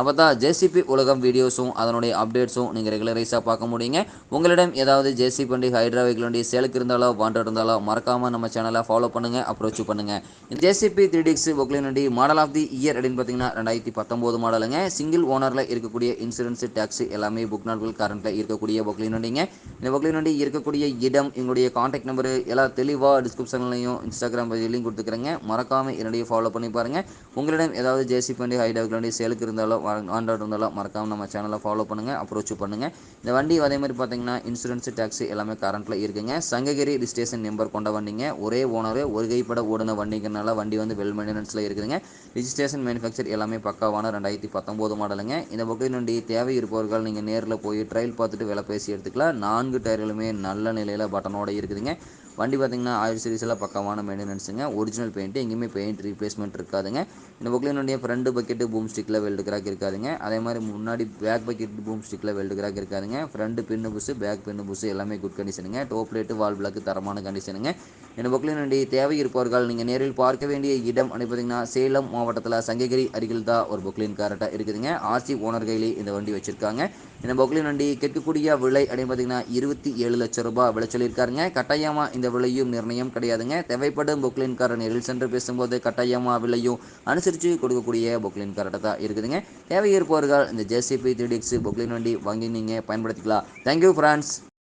அப்போ தான் ஜேசிபி உலகம் வீடியோஸும் அதனுடைய அப்டேட்ஸும் நீங்கள் ரெகுலரைஸாக பார்க்க முடியுங்க. உங்களிடம் ஏதாவது ஜேசிபி வண்டி ஹைட்ரா வெஹிக்கிள் வண்டி சேலுக்கு இருந்தாலோ வாண்டட் இருந்தாலோ மறக்காமல் நம்ம சேனலை ஃபாலோ பண்ணுங்கள் அப்ரோச் பண்ணுங்கள் இந்த ஜேசிபி த்ரீ டிக்ஸ் ஒக்லின் வண்டி மாடல் ஆஃப் தி இயர் அப்படின்னு பார்த்தீங்கன்னா ரெண்டாயிரத்தி பத்தொம்போது மாடலுங்க சிங்கிள் ஓனரில் இருக்கக்கூடிய இன்சூரன்ஸ் டேக்ஸ் எல்லாமே புக் நாட்கள் கரண்ட்டில் இருக்கக்கூடிய ஒக்லின் வண்டிங்க. இந்த ஒக்லின் வண்டி இருக்கக்கூடிய இடம் எங்களுடைய காண்டாக்ட் நம்பரு எல்லாம் தெளிவாக டிஸ்கிரிப்ஷன்லையும் இன்ஸ்டாகிராம் பேஜ்லையும் கொடுத்துக்கிறேங்க. மறக்காமல் என்னுடைய ஃபாலோ பண்ணி பாருங்கள் உங்களிடம் ஏதாவது ஜேசிபி வண்டி ஹைட்ரா வெஹிக்கிள் வண்டி சேலுக்கு இருந்தாலோ ஆண்ட்ராய்டு இருந்தாலும் மறக்காமல் நம்ம சேனலை ஃபாலோ பண்ணுங்கள் அப்ரோச் பண்ணுங்கள் இந்த வண்டி அதே மாதிரி பார்த்தீங்கன்னா இன்சூரன்ஸ் டேக்ஸி எல்லாமே கரண்ட்டில் இருக்குங்க. சங்ககிரி ரிஜிஸ்ட்ரேஷன் நம்பர் கொண்ட வண்டிங்க. ஒரே ஓனர் ஒரு கைப்பட ஓடின வண்டிங்கிறனால வண்டி வந்து வெல் மெயின்டெனன்ஸில் இருக்குதுங்க. ரிஜிஸ்ட்ரேஷன் மேனுஃபேக்சர் எல்லாமே பக்காவான ரெண்டாயிரத்தி பத்தொம்போது மாடலுங்க இந்த புக்கின் வண்டி தேவை இருப்பவர்கள் நீங்கள் நேரில் போய் ட்ரையல் பார்த்துட்டு விலை பேசி எடுத்துக்கலாம். நான்கு டயர்களுமே நல்ல நிலையில் பட்டனோட இருக்குதுங்க. வண்டி பார்த்தீங்கன்னா ஆயில் சீரிஸில் பக்கமான மெயின்டெனன்ஸுங்க ஒரிஜினல் பெயிண்ட் எங்கேயுமே பெயிண்ட் ரீப்ளேஸ்மெண்ட் இருக்காதுங்க. இந்த புக்லினுடைய ஃப்ரண்ட் பக்கெட்டு பூம் ஸ்டிக்கில் வெல்டு கிராக் இருக்காதுங்க. அதே மாதிரி முன்னாடி பேக் பக்கெட் பூம் ஸ்டிக்கில் வெல்டு கிராக் இருக்காதுங்க. Front pin bush back pin bush எல்லாமே குட் கண்டிஷனுங்க டோப் லைட்டு வால் பிளாக்கு தரமான கண்டிஷனுங்க இந்த புக்லின் என்னுடைய தேவை இருப்பவர்கள் நீங்கள் நேரில் பார்க்க வேண்டிய இடம் அப்படின்னு பார்த்தீங்கன்னா சேலம் மாவட்டத்தில் சங்ககிரி அருகில் தான் ஒரு பொக்லின் கரெக்டாக இருக்குதுங்க. ஆர்சி ஓனர் கையிலே இந்த வண்டி வச்சுருக்காங்க. இந்த பொக்லின் வண்டி கேட்கக்கூடிய விலை அப்படின்னு பார்த்தீங்கன்னா இருபத்தி ஏழு லட்சம் ரூபாய் விலை சொல்லியிருக்காருங்க. கட்டாயமாக இந்த விலையும் நிர்ணயம் கிடையாதுங்க. தேவைப்படும் புக்லின் காரை நேரில் சென்று பேசும்போது கட்டாயமாக விலையும் அனுசரித்து கொடுக்கக்கூடிய புக்லின் கார்ட்டை தான் இருக்குதுங்க. தேவை இருப்பவர்கள் இந்த ஜேசிபி த்ரீ டிக்ஸ் புக்லின் வண்டி வாங்கி நீங்கள் பயன்படுத்திக்கலாம் தேங்க்யூ ஃப்ரெண்ட்ஸ்